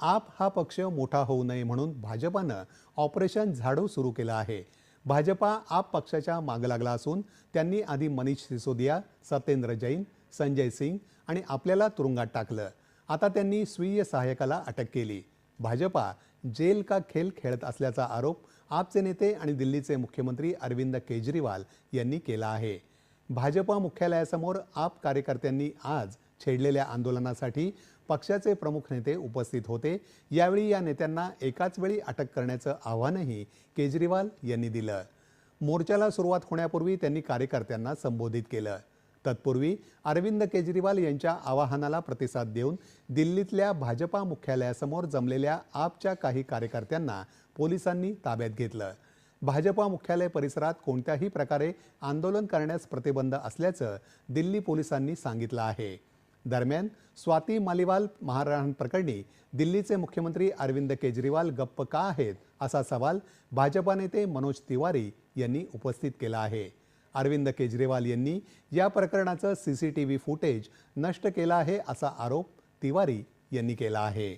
आप हा पक्ष मोठा होऊ नये म्हणून भाजपानं ऑपरेशन झाडू सुरू केलं आहे. भाजपा आप पक्षाच्या मागं लागला असून त्यांनी आधी मनीष सिसोदिया सत्येंद्र जैन संजय सिंग आणि आपल्याला तुरुंगात टाकलं. आता त्यांनी स्वीय सहाय्यकाला अटक केली. भाजपा जेल का खेळ खेळत असल्याचा आरोप आपचे नेते आणि दिल्लीचे मुख्यमंत्री अरविंद केजरीवाल यांनी केला आहे. भाजपा मुख्यालयासमोर आप कार्यकर्त्यांनी आज छेडलेल्या आंदोलनासाठी पक्षाचे प्रमुख नेते उपस्थित होते. यावेळी या नेत्यांना एकाच वेळी अटक करण्याचं आव्हानही केजरीवाल यांनी दिलं. मोर्चाला सुरुवात होण्यापूर्वी त्यांनी कार्यकर्त्यांना संबोधित केलं. तत्पूर्वी अरविंद केजरीवाल यांच्या आवाहनाला प्रतिसाद देऊन दिल्लीतल्या भाजपा मुख्यालयासमोर जमलेल्या आपच्या काही कार्यकर्त्यांना पोलिसांनी ताब्यात घेतलं. भाजपा मुख्यालय परिसरात कोणत्याही प्रकारे आंदोलन करण्यास प्रतिबंध असल्याचं दिल्ली पोलिसांनी सांगितलं आहे. दरम्यान स्वाती मालिवाल महाराण प्रकरणी दिल्लीचे मुख्यमंत्री अरविंद केजरीवाल गप्प का आहेत असा सवाल भाजपा नेते मनोज तिवारी यांनी उपस्थित केला आहे. अरविंद केजरीवाल यांनी या प्रकरणाचं C C T V footage नष्ट केलं आहे असा आरोप तिवारी यांनी केला आहे.